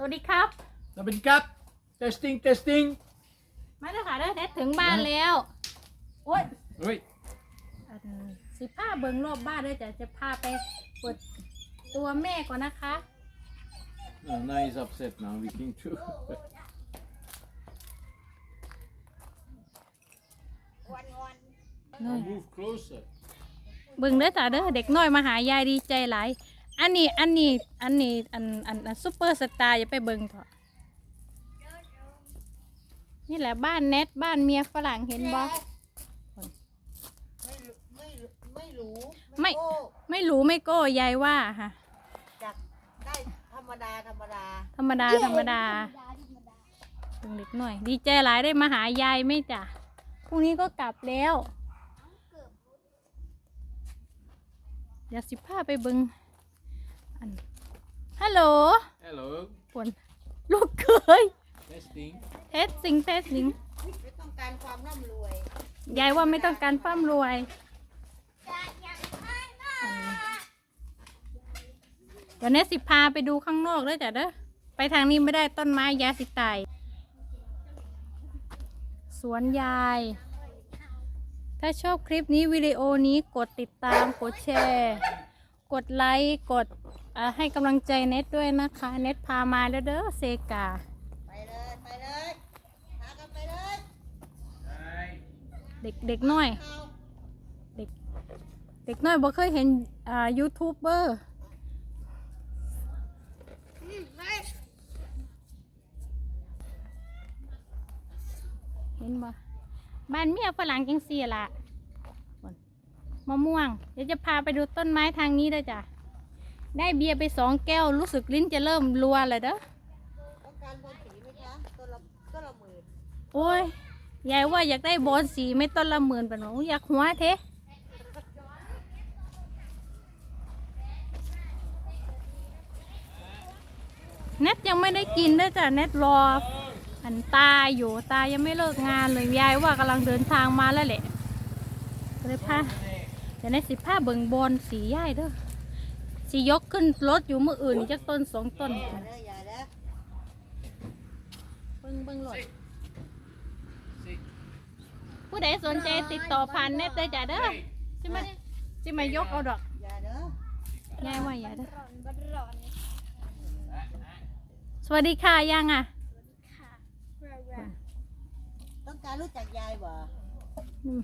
สวัสดีครับ Dat ben ik kap. Testing, testing. มาแล้วค่ะเด้อเน็ตถึงบ้านแล้ว โอ้ย Hoi. อันสิพาเบิ่งรอบบ้านด้วยจะจะพาไปเปิดตัวแม่ก่อนนะคะ Nou, now he's upset now. We came through. เลย Move closer. เบิ่งเด้อจ้าเด้อเด็กน้อยมาหายายดีใจหลาย อันนี้อันนี้อันนี้อันอันอันซุปเปอร์สตาร์อย่าไปเบิ่งเถอะนี่แหละบ้านเน็ตบ้านเมียฝรั่งเห็นบ่ไม่รู้ไม่รู้ไม่โก้ไม่รู้ไม่โก้ยายว่าค่ะ จากได้ธรรมดาธรรมดาธรรมดาธรรมดาเบิ่งเด็กหน่อย ดีใจหลายได้มาหายายไหม่จ้ะพรุ่งนี้ก็กลับแล้วเดี๋ยวสิพาไปเบิ่ง อันฮัลโหล Hello. ฝนลูกเคย Testing. เทสซิงเทสซิงไม่ต้องการความร่ำรวย ยายว่าไม่ต้องการฟ้ามรวย เดี๋ยวเนสสิพาไปดูข้างนอกด้วยจ้ะเด้อ ไปทางนี้ไม่ได้ต้นไม้ยาสิตาย สวนยาย ถ้าชอบคลิปนี้วิดีโอนี้กดติดตาม กดแชร์ กดไลค์ กดอ่า ให้กำลังใจเน็ตด้วยนะคะ เน็ตพามาแล้วเด้อเซกา ไปเลยไปเลยพากันไปเลยเด็กเด็กน้อยเอาเด็กเด็กน้อยบ่เคยเห็นอ่ายูทูบเบอร์เห็นบ่บ้านเมียฝรั่งจังสี่ล่ะพุ่นมะม่วง เดี๋ยวจะพาไปดูต้นไม้ทางนี้ด้วยจ้ะ ได้เบียร์ไปสองแก้วรู้สึกลิ้นจะเริ่มรัวเลยเด้อต้องการบนสีไหมคะตัวละตัวละหมื่นโอ้ยยายว่าอยากได้บอลสีไม่ต้นละหมื่นเป็นหนูอยากหัวเทเน็ตยังไม่ได้กินด้วยจ้ะเน็ตรออันตาอยู่ตายังไม่เลิกงานเลยยายว่ากำลังเดินทางมาแล้วแหละเลยพาเดี๋ยวในสิผ้าเบิ่งบอลสีย่ายเด้อ สียกขึ้นรถอยู่เมื่ออื่นนี่จักต้นสองต้นอย่าเด้ออย่าเด้อเบิ่งเบิ่งรถผู้ใดสนใจติดต่อผ่านเน็ตได้จ้ะเด้อสิมาสิมายกเอาดอกอย่าเด้อ ง่ายว่าอย่าเด้อสวัสดีค่ะยังอะต้องการรู้จักยายบ่อืม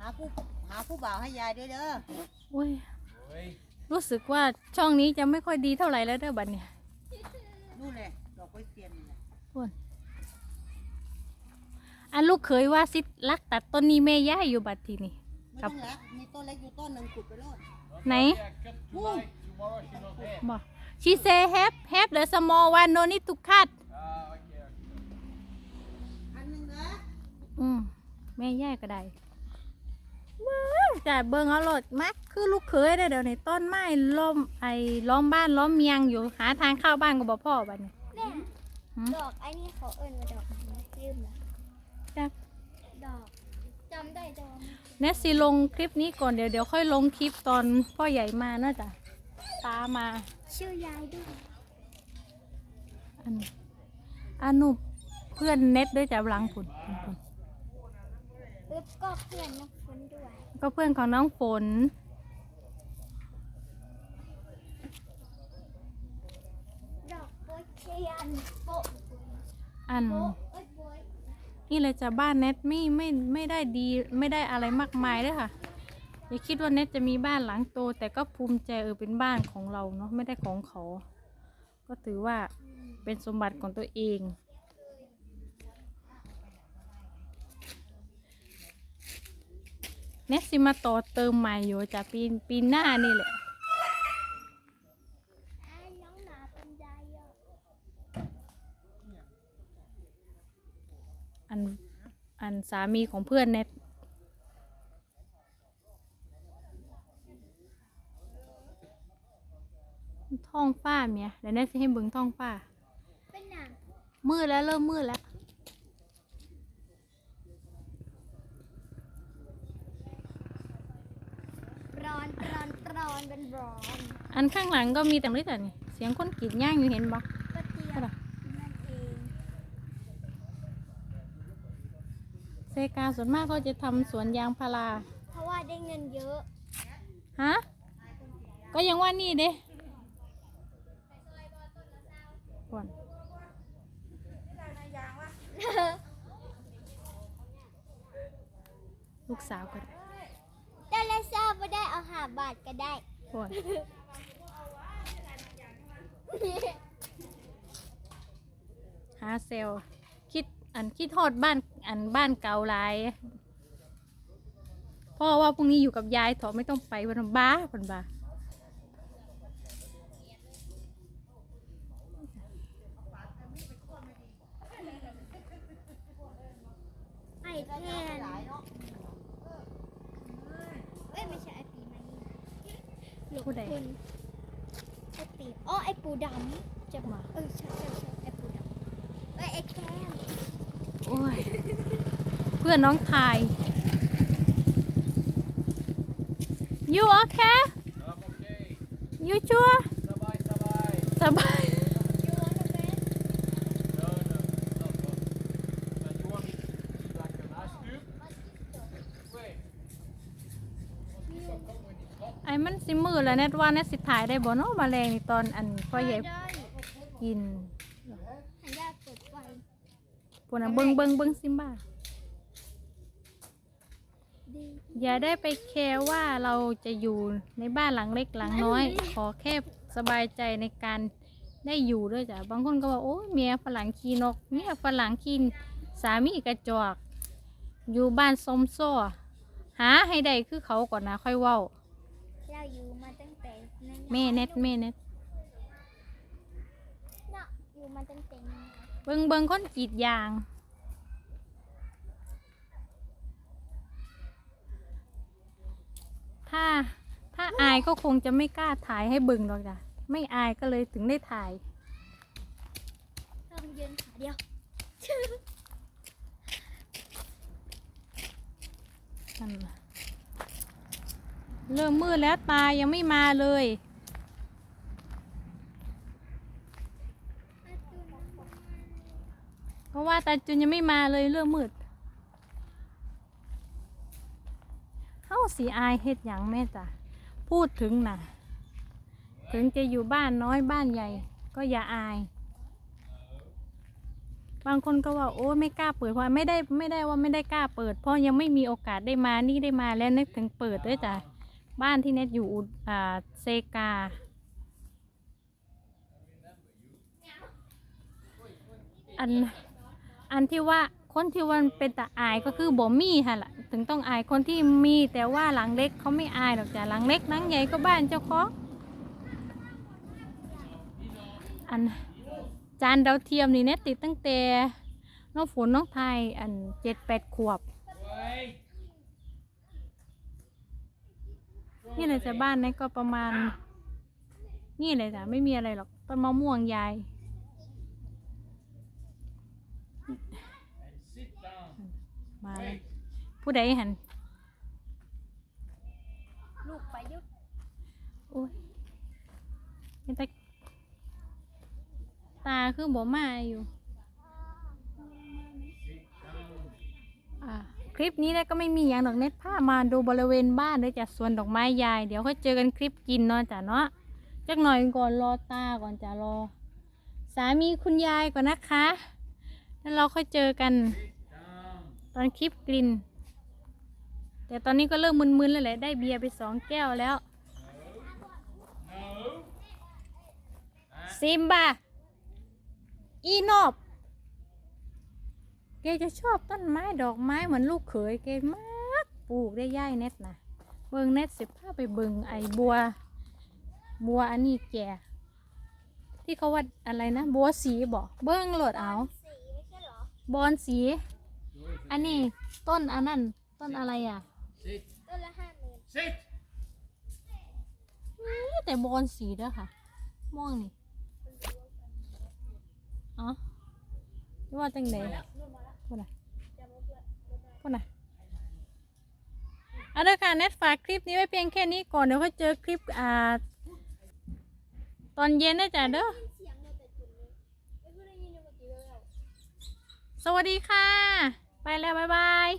หาผู้หาผู้บ่าวให้ยายด้วยเด้อ โอ้ย Hoi. รู้สึกว่าช่องนี้จะไม่ค่อยดีเท่าไหร่แล้วเด้อบัดเนี่ยนู่นเลยดอกไม้เทียนนี่แหละพูนอันลูกเคยว่าสิลักตัดต้นนี้แม่ย่ายอยู่บัดทีนี่ ไม่ครัต้อบงรักมีต้นเล็กอยู่ต้นหนึ่งขุดไปโลด ไหน Yeah, cut tonight. Tomorrow she not there. บอก she say have have the small one no need to cut Ah, okay, okay. อันหนึ่งนะ อืมแม่ย่ายก็ได้ ว้าวจ่ายเบิงเอาโลดมักคือลูกเคยได้อเดี๋ยวนี้ต้นไม้ล้อมไอ้ล้อมบ้านล้อมเมียงอยู่หาทางเข้าบ้านก็บ่พ่อบัดนี้ดอกไอ้นี่เขาเอิ้นว่าดอกอะไรลืมละจ้ะดอกจำได้ดอกเนสซีลงคลิปนี้ก่อนเดี๋ยวเดี๋ยวค่อยลงคลิปตอนพ่อใหญ่มาเนอะจ้ะตามาชื่อยายด้วยอันอันนุเพื่อนเน็ตด้วยจ้ะหลังฝุ่นฝุ่นฝุ่น ปึ๊บก็เพื่อนนักฝนด้วย ก็เพื่อนของน้องฝน ดอกโป๊ยเชียนโปะอัน โป๊ะเอ้ยโป๊ยนี่เลยจะบ้านเน็ตไม่ไม่ไม่ได้ดีไม่ได้อะไรมากมายเลยค่ะอย่าคิดว่าเน็ตจะมีบ้านหลังโต แต่ก็ภูมิใจเออเป็นบ้านของเราเนาะไม่ได้ของเขา ก็ถือว่าเป็นสมบัติของตัวเอง เน็ตสิมาต่อเติมใหม่อยู่จ้ะปีปีหน้านี่แหละไอ้น้องหนาเป็นยายอะอันอันสามีของเพื่อนเน็ตท้องฟ้าเมียเดี๋ยวเน็ตจะให้เบิ่งท้องฟ้าเป็นหนังมืดแล้วเริ่มมืดแล้ว อนร้อนร้อนเป็นร้อนอันข้างหลังก็มีแต่ไม่แต่นี่เสียงคนกรีดย่างอยู่เห็นบอกเซกาส่วนมากก็จะทำสวนยางพารา เพราะว่าได้เงินเยอะ ฮะ ก็ยังว่านี่เด้ก่อนลูกสาวก็ไได้แล้วทราบว่าได้เอาหาบาทก็ได้ก่อนหาเซลลคิดอันคิดทอดบ้านอันบ้านเก่าหลายพ่อว่าพรุ่งนี้อยู่กับยายเถอะไม่ต้องไปวันบ้าวันบ้า ไอ้แทนเอ้ยไม่ใช่ไอปีมานี่ ผู้ใดคุณไอปีอ๋อไอปูดำจะมาเออใช่ใช่ใช่ไอปูดำเอ้ยไอแคมโอ้ย เพื่อนน้องทาย you okay I'm okay. you sure Sabai, sabai. สบาย ยูวอนเบส No, no, not one. But you want me to do like an ice cube? Wait. ไอ้ มันสิมือแล้วเน็ตว่าเน็ตสิถ่ายได้บ่เนาะแมาแรงนี่ตอนอันพ่อใหญ่ได้กินหันยาเปิดไฟพวกนั้นเบิ่งเบิ่งเบิ่งซิมบ้าดีอย่าได้ไปแคร์ว่าเราจะอยู่ในบ้านหลังเล็กหลังน้อย ขอแค่สบายใจในการได้อยู่ด้วยจ้ะบางคนก็ว่าโอ้ยเมียฝรั่งขี้นกเมียฝรั่งขี้สามีกระจอก อยู่บ้านสมซ้อหาให้ได้คือเขาก่อนนะค่อยเว้า เราอยู่มาตั้งแต่นั้นแม่เน็ตแม่เน็ตเนาะอยู่มาตั้งแต่นั้นเบิงเบิงคนกรีดยาง ถ้าถ้าอายก็คงจะไม่กล้าถ่ายให้เบิงหรอกจ้ะไม่อายก็เลยถึงได้ถ่ายเริ่มยืนขาเดียวนั่นน่ะ เริ่มมืดแล้วตายังไม่มาเลย เพราะว่าตาจุนยังไม่มาเลยเริ่มมืดเฮาสีอายเฮ็ดยังแม่จ้ะพูดถึงนะถึงจะอยู่บ้านน้อยบ้านใหญ่ ก็อย่าอาย บางคนก็ว่าโอ้ไม่กล้าเปิดเพราะไม่ได้ไม่ได้ว่าไม่ได้กล้าเปิด เพราะยังไม่มีโอกาสได้มานี่ได้มาแล้วนึกถึงเปิดด้วยจ้ะ บ้านที่เน็ตอยู่อ่าเซกา อัน อันที่ว่าคนที่วันเป็นตาอายก็คือบ่มีฮะล่ะถึงต้องอายคนที่มีแต่ว่าหลังเล็กเขาไม่อายหรอกจ้ะหลังเล็กหลังใหญ่ก็บ้านเจ้าของอันจานดาวเทียมนี่เน็ตติดตั้งแต่น้องฝนน้องไทยอันเจ็ดแปดขวบ นี่เลยจ้ะบ้านนี้ก็ประมาณ นี่เลยจ้ะไม่มีอะไรหรอกต้นมะม่วงยายมาเลยผู้ใดหันลูกไปยุดโอ้ยเป็นตาตาคือบ่มาอยู่ คลิปนี้เนี่ยก็ไม่มีอย่างดอกเน็ตผ้ามาดูบริเวณบ้านเลยจากสวนดอกไม้ยาย เดี๋ยวค่อยเจอกันคลิปกินเนาะจ้ะเนาะจักหน่อยก่อนรอตาก่อนจ้ะรอ สามีคุณยายก่อนนะคะ แล้วเราค่อยเจอกัน ตอนคลิปกินแต่ตอนนี้ก็เริ่มมึนๆแล้วแหละได้เบียร์ไปสองแก้วแล้วซิมบาอีนอบ แกจะชอบต้นไม้ดอกไม้เหมือนลูกเขยแกมากปลูกได้ย่ายเน็ตนะเบิงเน็ตสิพาไปเบิงไอ้บัว บัวอันนี้แกที่เขาว่าอะไรนะ บัวสีบอกเบิ้งโหลดเอาสีไม่ใช่เหรอบอนสี อันนี้ต้นอันนั้นต้นอะไรอะ Sit, ต้นละห้าหมื่น sit. นี่แต่บอนสีเด้อค่ะ ม่วงนี่อ๋อที่ว่าจังได พูดนะพูดนะเอาละค่ะเน็ตฝากคลิปนี้ไว้เพียงแค่นี้ก่อนเดี๋ยวค่อยเจอคลิปอ่าตอนเย็นนะจ๊ะเด้อเสียงมาแต่จุดเด้อกี้แล้วสวัสดีค่ะ ไปแล้ว บ๊ายบาย